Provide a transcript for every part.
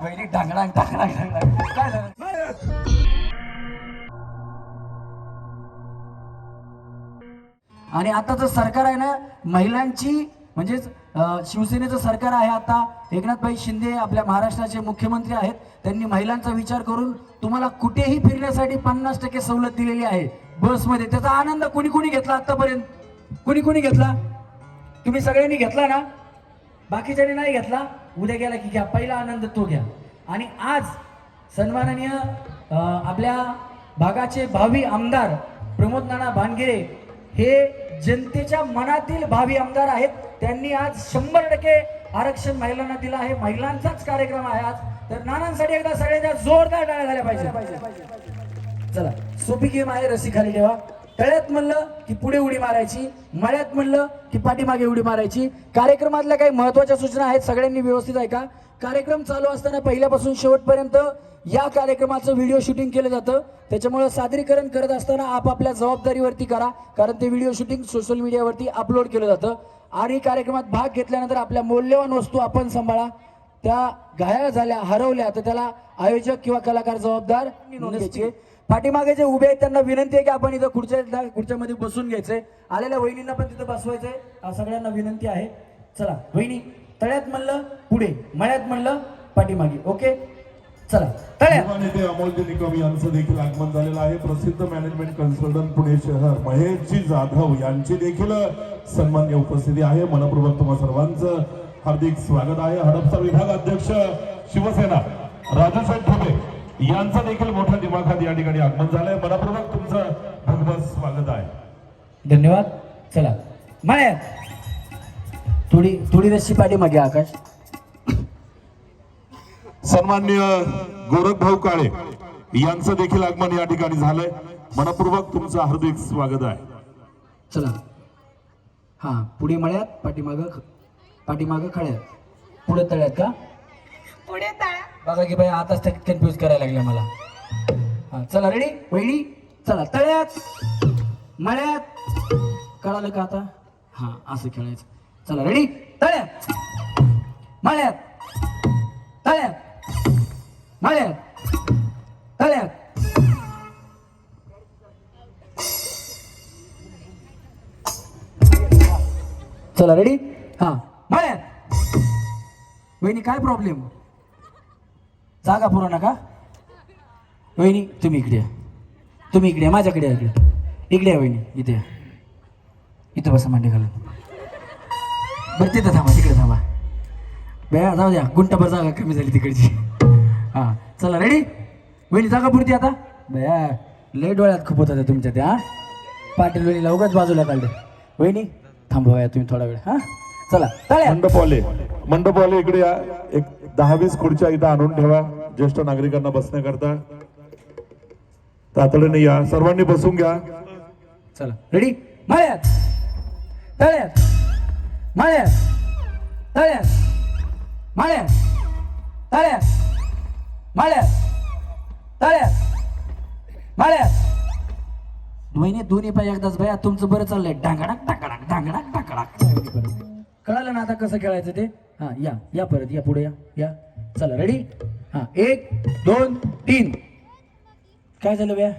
वहिनी ढांगडांग ढांगडांग ढांगडांग काय झालं? आणि सरकार आहे ना महिलांची म्हणजेच शिवसेनेचं सरकार आहे आता. एकनाथभाई शिंदे आपल्या महाराष्ट्राचे मुख्यमंत्री आहेत. त्यांनी महिलांचा विचार करून तुम्हाला कुठेही फिरण्यासाठी पन्नास टक्के सवलत दिलेली आहे. बसमध्ये. त्याचा आनंद कुणी कुणी घेतला आतापर्यंत? कुणी कुणी घेतला? तुम्ही सगळ्यांनी घेतला ना? बाकीच्याने नाही घेतला? उद्या गेला की घ्या. पहिला आनंद तो घ्या. आणि आज सन्माननीय आपल्या भागाचे भावी आमदार प्रमोद नाना भानगिरे हे जनतेच्या मनातील भावी आमदार आहेत. त्यांनी आज शंभर टक्के आरक्षण महिलांना दिलं आहे. महिलांचाच कार्यक्रम आहे आज. तर नानांसाठी एकदा सगळ्यांच्या जोरदार टाळ्या झाल्या पाहिजे चला सोपी गेम आहे रस्सी खाली ठेवा. तळ्यात म्हणलं की पुढे उडी मारायची मळ्यात म्हणलं की पाठीमागे उडी मारायची. कार्यक्रमातल्या काही महत्त्वाच्या सूचना आहेत सगळ्यांनी व्यवस्थित ऐका. कार्यक्रम चालू असताना पहिल्यापासून शेवटपर्यंत या कार्यक्रमाचं व्हिडिओ शूटिंग केलं जातं. त्याच्यामुळे सादरीकरण करत असताना आपापल्या जबाबदारीवरती करा. कारण ते व्हिडिओ शूटिंग सोशल मीडियावरती अपलोड केलं जातं. आणि कार्यक्रमात भाग घेतल्यानंतर आपल्या मौल्यवान वस्तू आपण सांभाळा. त्या घायाळ झाल्या हरवल्या तर त्याला आयोजक किंवा कलाकार जबाबदार पाठीमागे जे उभे आहेत त्यांना विनंती आहे की आपण इथं खुर्च्या खुर्च्यामध्ये बसून घ्यायचंय आलेल्या वहिनींना पण तिथं बसवायचंय. सगळ्यांना विनंती आहे. चला वहिनी तळ्यात म्हणलं पुढे मळ्यात म्हणलं पाठीमागे. ओके? चला तळ्यात युवा नेते अमोलजी निकम यांचं देखील आगमन झालेलं आहे. प्रसिद्ध मॅनेजमेंट कन्सल्टंट पुणे शहर महेशजी जाधव यांची देखील सन्मान्य उपस्थिती आहे. मनपूर्वक तुम्हा सर्वांचं हार्दिक स्वागत आहे. हडपसर विभाग अध्यक्ष शिवसेना राजूसाहेब ठोबे यांचं देखील मोठ्या दिमाखात या ठिकाणी आगमन झालंय. मनपूर्वक तुमचं भगवत स्वागत आहे. धन्यवाद. चला. मळ्यात थोडी थोडी रस्सी पाठीमागे आकाश. सन्मान्य गोरखभाऊ काळे यांचं देखील आगमन या ठिकाणी झालंय. मनपूर्वक तुमचं हार्दिक स्वागत आहे. चला. हा पुढे मळ्यात पाठीमाग पाठीमाग खळ्यात. पुढे तळ्यात का? पुढे बघा की बाई आताच त्या कन्फ्यूज करायला लागल्या मला. हा चला रेडी वहिनी चला तळ्यात मळ्यात. कळालं का आता? हा असं खेळायचं. चला रेडी तळ्यात मळ्यात तळ्यात. मळ्यात तळ्यात चला रेडी हा. मळ्यात वहिनी काय प्रॉब्लेम जागा पुरा नका. वहिनी तुम्ही इकडे या. तुम्ही इकडे या, माझ्याकडे या इकडे. इकडे या वहिनी. इथे या. इथं बसा मांडे घालून. बरं तिथं थांबा तिकडे थांबा. बया जाऊ द्या. गुंटाभर जागा कमी झाली तिकडची. हां चला रेडी वहिनी जागा पुरती आता? बया लय डोळ्यात खूप होत होत्या तुमच्या त्या? पाटील वहिनीला उगाच बाजूला काढले. वहिनी थांबवा या तुम्ही थोडा वेळ हां? चला तळ्या मंडपवाले मंडपवाले इकडे या. एक दहा वीस खुर्च्या इथं आणून ठेवा. ज्येष्ठ नागरिकांना बसण्याकरता तातडीने या. सर्वांनी बसून घ्या. चला रेडी माळ्यात. तळ्यात. माळ्यात. तळ्यात. माळ्यात. तळ्यात. माळ्यात वहिनी दोन्ही पाय एकदाच भया तुमचं बरं चाललंय. डांगडाक टाकडाक डांगडाक टाकडाक कळालं ना आता कसं खेळायचं ते? हा या या परत या पुढे या या. चला रेडी हा एक दोन तीन. काय झालं बया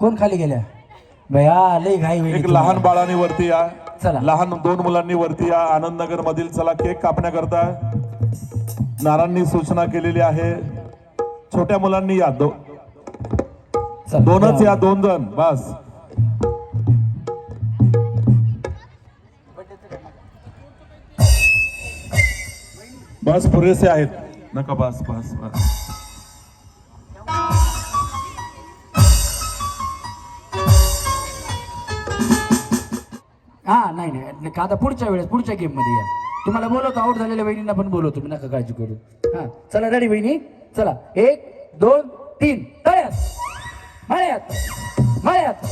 कोण खाली गेल्या? बया लय घाई एक लहान बाळाने वरती या. चला. लहान दोन मुलांनी वरती या. आनंदनगर मधील चला केक कापण्याकरता नानांनी सूचना केलेली आहे. छोट्या मुलांनी या दो दोनच या दोन जण बस. बस पुरेसे आहेत. नका बस बस बस. हा नाही नाही का आता पुढच्या वेळेस पुढच्या गेममध्ये या. तुम्हाला बोलवतो आउट झालेल्या वहिनींना पण बोलवतो मी नका काळजी करू. हा चला रेडी वहिनी? चला एक दोन तीन. तळ्यात. मळ्यात. मळ्यात.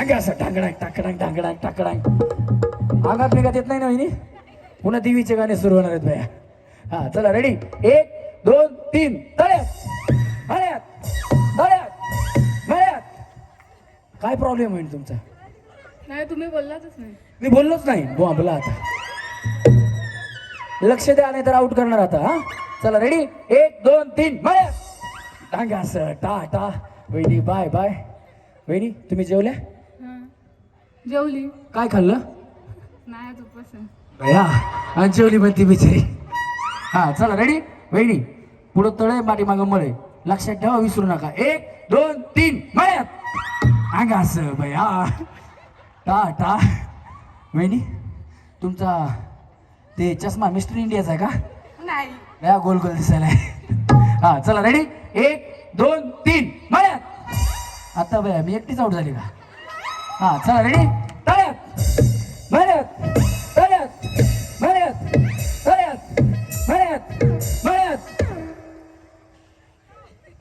अगे असं ढांगडांग टाकडांग ढांगडांग टाकडांग आगात निघत येत नाही ना वहिनी? पुन्हा देवीचे गाणे सुरू होणार आहेत भया हा चला रेडी एक दोन तीन. तळ्यात. मळ्यात. मळ्यात. मळ्यात. काय प्रॉब्लेम होईल तुमचा? नाही तुम्ही बोललातच नाही. मी बोललोच नाही. बोला आता. लक्ष द्या नाही तर आउट करणार आता हा? चला रेडी एक दोन तीन मळ्या टांगा सर टा टा. वहिनी बाय बाय. वहिनी तुम्ही जेवल्या? हां. जेवली. काय खाल्लं? नाही. भया. आणि जेवली पण ती बिचारी. हा चला रेडी वहिनी पुढं तळे पाठीमागं मळे. लक्षात ठेवा विसरू नका. एक दोन तीन मळ्यात अंगा असं भया. टा टा. वहिनी तुमचा ते चष्मा मिस्टर इंडियाचा आहे का? नाही. या गोल गोल दिसायला. हा चला रेडी एक दोन तीन. मळ्यात. आता बया मी एकटीच आउट झाली का? हा चला रेडी तळ्यात. मळ्यात. तळ्यात. मळ्यात. तळ्यात. मळ्यात. मळ्यात.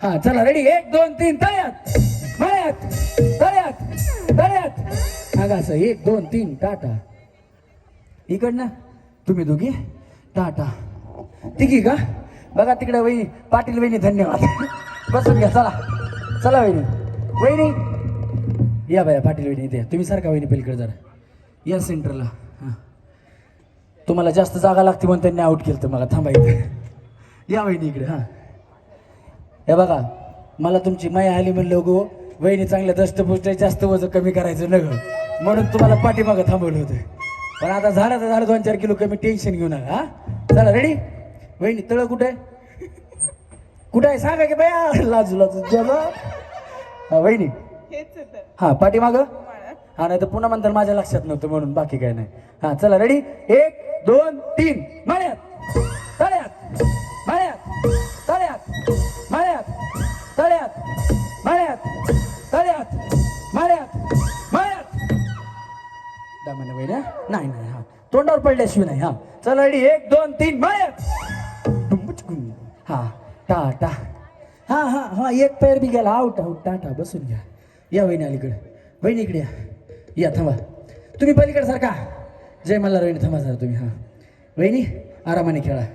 हा चला रेडी एक दोन तीन. तळ्यात. मळ्यात. तळ्यात. तळ्यात. अगं असं एक दोन तीन. टाटा. इकडनं. तुम्ही दोघी. टाटा. तिघी का? बघा तिकडे वहिनी पाटील वहिनी धन्यवाद. बसून घ्या चला. चला वहिनी. वहिनी. या बाया पाटील वहिनी इथे तुम्ही सारखा वहिनी पलीकडे जरा. या सेंटरला. हां. तुम्हाला जास्त जागा लागते म्हणून त्यांनी आउट केलं तर मला. थांबायचं या वहिनी इकडे हां. हे बघा मला तुमची माया आली म्हणलं गो वहिनी चांगल्या दष्टपुष्ट जास्त वजन कमी करायचं न म्हणून तुम्हाला पाठीमागं थांबवलं होतं. पण आता झालं तर झालं दोन चार किलो कमी टेन्शन घेऊ नका हां. चला रेडी वहिनी तळ कुठे? कुठे आहे? सांगा की बया. लाजू लाजू हा वहिनी. हा पाठीमागं? हा नाही तर पुन्हा म्हणतात माझ्या लक्षात नव्हतं म्हणून बाकी काय नाही. हा चला रेडी एक दोन तीन. मळ्यात. तळ्यात. मळ्यात. तळ्यात. मळ्यात. तळ्यात. मळ्यात. तळ्यात. मळ्यात. मळ्यात. दामाने वहिन्या नाही नाही हा. तोंडावर पडल्याशिवाय नाही हा. चला रेडी एक दोन तीन. मळ्यात. हा टा टा. हा हा हा एक पैर बी गेला. आउट आउट टाटा बसून घ्या. या वहिनी अलीकडे. वहिनी इकडे या. या थांबा. तुम्ही पलीकडे सारखा. जय मल्हार वहिनी थांबा सर तुम्ही हां. वहिनी आरामाने खेळा.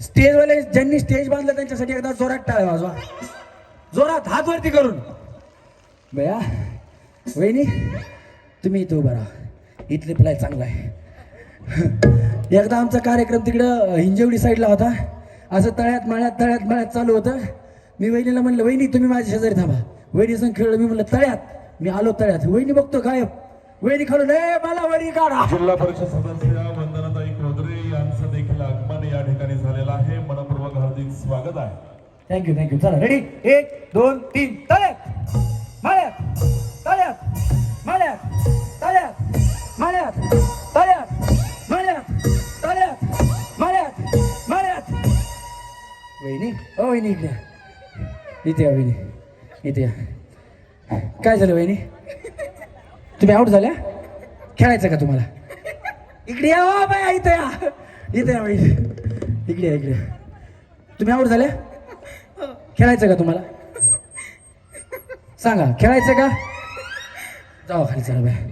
स्टेजवाले ज्यांनी स्टेज बांधलं त्यांच्यासाठी एकदा जोरात टाळ वाजवा. जोरात हात वरती करून. बया वहिनी तुम्ही इथं उभा राहा. इथले प्लाय चांगला आहे. एकदा आमचा कार्यक्रम तिकडं हिंजवडी साईडला होता. असं तळ्यात मळ्यात तळ्यात मळ्यात चालू होतं. मी वहिनीला म्हणलं वहिनी तुम्ही माझ्या शेजारी थांबा. वहिनी संग खेळलं मी म्हणलं तळ्यात. मी आलो तळ्यात. वहिनी बघतो गायब. वहिनी खालून ए मला वरी काढा. जिल्हा परिषद सदस्य वंदनाताई खोदरे यांचं देखील आगमन या ठिकाणी झालेलं आहे. मनपूर्वक हार्दिक स्वागत आहे. थँक्यू थँक्यू चला रेडी एक दोन तीन. तळ्यात! मळ्यात! तळ्यात! मळ्यात! तळ्यात! मळ्यात! तळ्यात! वहिनी ओ वहिनी इकडे या. इथे या वहिनी इथे या. काय झालं वहिनी? तुम्ही आऊट झाल्या? खेळायचं का तुम्हाला? इकडे या ओ बाया इथे या. इथे या वहिनी. इकडे या इकडे तुम्ही आऊट झाल्या? खेळायचं का तुम्हाला? सांगा खेळायचं का? जावा खाली चला बाय.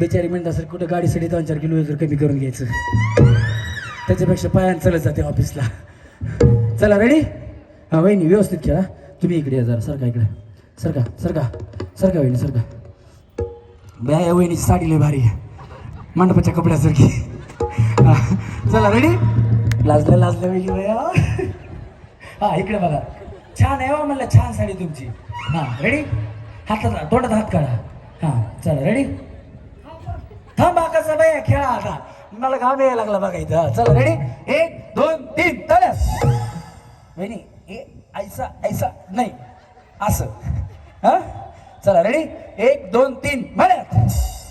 बेचारी म्हणता सर कुठं गाडीसाठी दोन चार किलो वगैरे कमी करून घ्यायचं. त्याच्यापेक्षा पायान चलत जाते ऑफिसला चला रेडी हा वहिनी व्यवस्थित खेळा. तुम्ही इकडे या जरा सरका इकडे. सरका सरका सरका वहिनी सरका. बया या वहिनीची साडी लय भारी आहे. मंडपाच्या कपड्यासारखी. चला रेडी लाजलं लाजलं वेगळी बया. हा इकडे बघा. छान आहे हो, म्हणलं छान साडी तुमची. हा रेडी हातात तोंडात हात काढा. हा चला रेडी थांबा कसा बाया खेळा आता. मला घाम यायला लागला बघा इथं. चला रेडी एक दोन तीन तळ्यात. वहिनी ए ऐसा ऐसा नाही असं. हा? चला रेडी एक दोन तीन मळ्यात.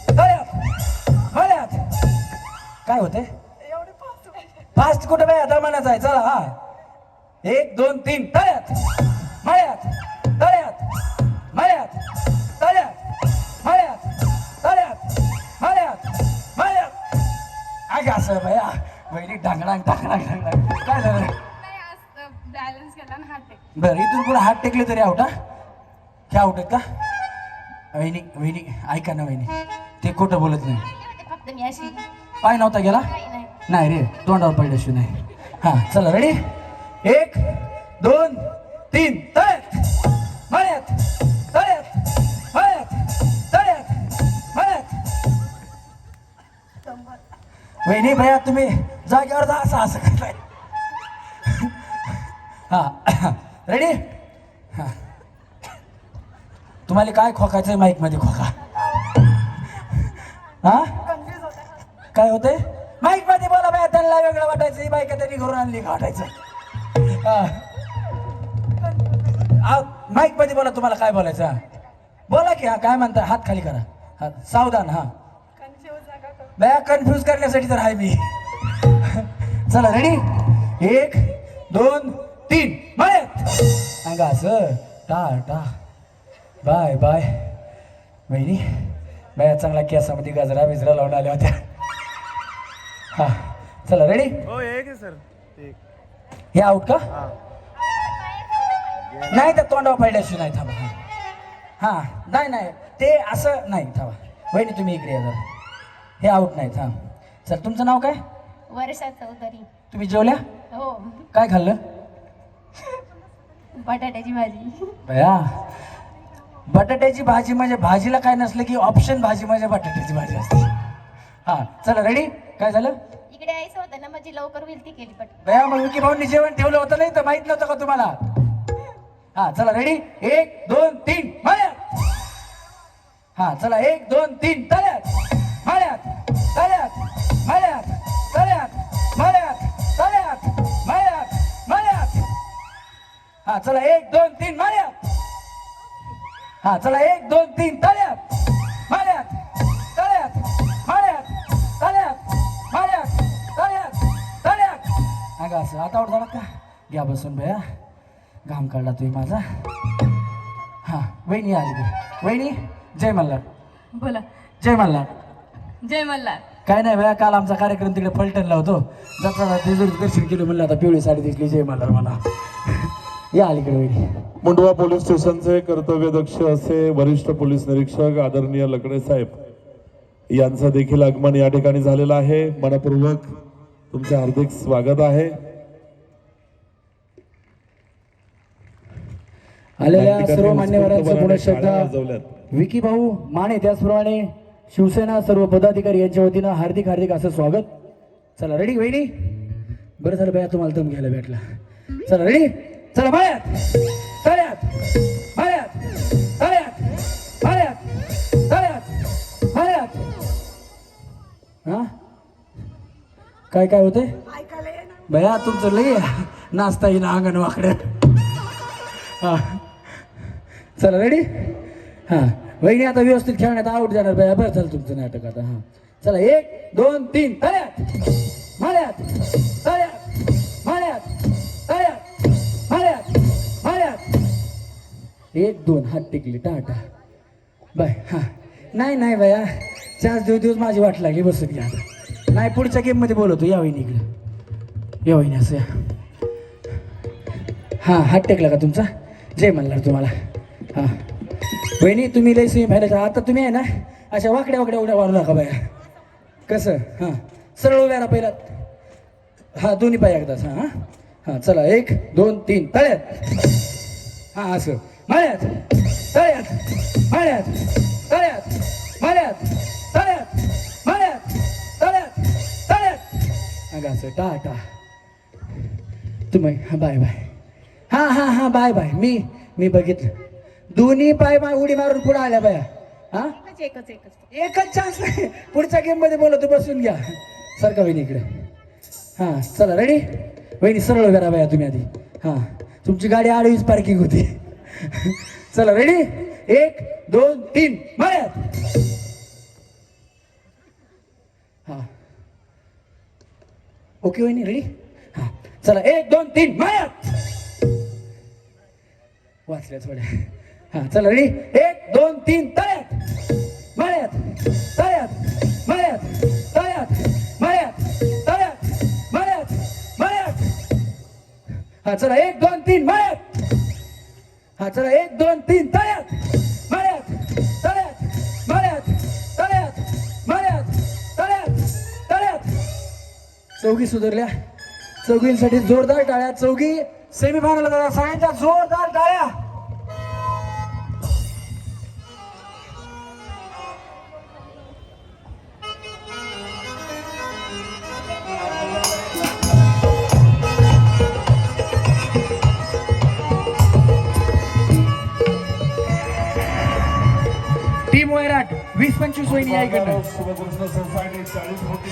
तळ्यात मळ्यात. काय होते फास्ट कुठं बाय दमानाचा आहे. चला हा. एक दोन तीन तळ्यात. मळ्यात. काय असं भया? वहिनी ढांगडांग ढांगडांग ढांगडांग काय झालं? नाही आज बॅलन्स केला ना हात टेक बरं इथून पुढे हात टेकले तरी आउट हा? आहेत का? वहिनी वहिनी ऐका ना वहिनी. ते खोटं बोलत नाही. फक्त मी अशी. पाय नव्हता गेला? नाही नाही. नाही रे तोंडावर पडल्याशिवाय नाही. हा चला रेडी एक दोन तीन तळ्यात वहिनी भैया तुम्ही जागेवर जा असं असं करताय. हा. रेडी तुम्हाला काय खोकायचं माईकमध्ये खोका. हा? काय होतंय? माईकमध्ये बोला बाया त्यांना वेगळं वाटायचं ही बायका त्यांनी घरून आणली का वाटायचं? माईकमध्ये बोला तुम्हाला काय बोलायचं? बोला की हा काय म्हणता हात खाली करा. हा सावधान हा. बया कन्फ्यूज करण्यासाठी तर आहे मी. चला रेडी एक दोन तीन. मळ्यात! सांगा असं. Ta ta. Bye bye. बहिणी बाया चांगला केसामध्ये गजरा बिजरा लावून आल्या होत्या. हा चला रेडी हो एक सर. हे आउट का? नाही त्या तोंडावर पडल्याशी नाही थांबा. हा. नाही नाही. ते असं नाही. थांबा. बहिणी तुम्ही इकडे जरा. हे आउट नाही थांब. चल तुमचं नाव काय? वर्षा चौधरी. तुम्ही जेवल्या? हो. काय खाल्लं? बटाट्याची भाजी. बया बटाट्याची भाजी म्हणजे भाजीला काय नसलं की ऑप्शन भाजी म्हणजे बटाट्याची भाजी असते. हा चला रेडी काय झालं? इकडे यायचं होतं ना माझी लवकर होईल ती केली पण बया मग विकी भाऊंनी जेवण ठेवलं होतं नाही तर माहीत नव्हतं का तुम्हाला? हा चला रेडी एक दोन तीन हा चला एक दोन तीन तळ्यात मळ्यात तळ्यात मळ्यात तळ्यात मळ्यात मळ्यात. हा चला एक दोन तीन मळ्यात. हा चला एक दोन तीन तळ्यात. मळ्यात तळ्यात मळ्यात तळ्यात मळ्यात तळ्यात तळ्यात. अगं असं आता झाला का? घ्या बसून भया घाम काढला तुम्ही माझा. हा वहिनी आली. वहिनी जय मल्हार. बोला. जय मल्हार. जय मल्हार. काय नाही भया काल आमचा कार्यक्रम तिकडे फलटणला होतो. जाता दर्शन केलं म्हणलं आता पिवळी साडी दिसली जय मल्हार मला या अलीकडे वहिनी. मुंडवा पोलीस स्टेशनचे कर्तव्यदक्ष असे वरिष्ठ पोलीस निरीक्षक आदरणीय लकडे साहेब. यांचं देखील आगमन या ठिकाणी झालेलं आहे. मनपूर्वक तुमचे हार्दिक स्वागत आहे. आलेल्या सर्व मान्यवरांचं टाळ्या शब्द. विकी भाऊ माने त्याचप्रमाणे शिवसेना सर्व पदाधिकारी यांच्या वतीनं हार्दिक हार्दिक असं स्वागत. चला रेडी वहिनी? बरं झालं बाया तुम्हाला दम घ्यायला भेटला. चला रेडी चला बाळ्यात! तळ्यात! बाळ्यात! तळ्यात! बाळ्यात! तळ्यात! बाळ्यात! हा? काय काय होते बया तुमचं लई नाचता येईन अंगण वाकडं हा. चला रेडी हां. वहिनी आता व्यवस्थित खेळण्यात आउट जाणार बाया बरं झालं तुमचं नाटक आता हां. चला एक दोन तीन तळ्यात. माळ्यात तळ्यात माळ्यात तळ्यात माळ्यात माळ्यात. एक दोन हात टिकली टाटा. बाय हां. नाही नाही बाया. चार दिवस दिवस माझी वाट लागली बसून घ्या आता. नाही पुढच्या गेममध्ये बोलवतो. या वहिनी इकडे. या वहिनी असं या. हां हात टेकला का तुमचा? जय म्हणणार तुम्हाला. हां. बहिणी तुम्ही लय सेमी फायनलच्या आता तुम्ही आहे ना अशा वाकड्या वाकड्या उड्या मारू नका बाया. कसं? हां. सरळ उभ्या ना पहिला. हां दोन्ही पाय एकदाच. हां हां. हां चला. एक दोन तीन. तळ्यात. हां असं. माळ्यात. तळ्यात. माळ्यात. तळ्यात. माळ्यात. तळ्यात. माळ्यात. तळ्यात. तळ्यात. अगं असं टा टा. तुम्ही हां बाय बाय. हां हां हां बाय बाय. मी मी बघितलं. दोन्ही पाय माय उडी मारून पुढे आल्या बाया. हां? एकच एकच एकच. चान्स नाही. पुढच्या गेममध्ये बोलतो बसून घ्या. सारखा वहिनी इकडे? हां चला रेडी वहिनी सरळ राहा बाया तुम्ही आधी. हां तुमची गाडी आडवीच पार्किंग होती. चला रेडी एक दोन तीन. मळ्यात हां. ओके वहिनी रेडी हां. चला एक दोन तीन. मळ्यात वाचल्या थोड्या. हा चला रेडी एक दोन तीन तळ्यात! मळ्यात! तळ्यात! मळ्यात! तळ्यात! मळ्यात! तळ्यात! मळ्यात! मळ्यात! हा चला एक दोन तीन मळ्यात! हा चला एक दोन तीन तळ्यात! मळ्यात! तळ्यात! मळ्यात! तळ्यात! मळ्यात! तळ्यात! तळ्यात! चौघी सुधारल्या. चौघींसाठी जोरदार टाळ्या. चौघी सेमीफायनल सगळ्यांच्या जोरदार टाळ्या. या इकडनं शिवकृष्ण सोसायटी चाळीस कोटी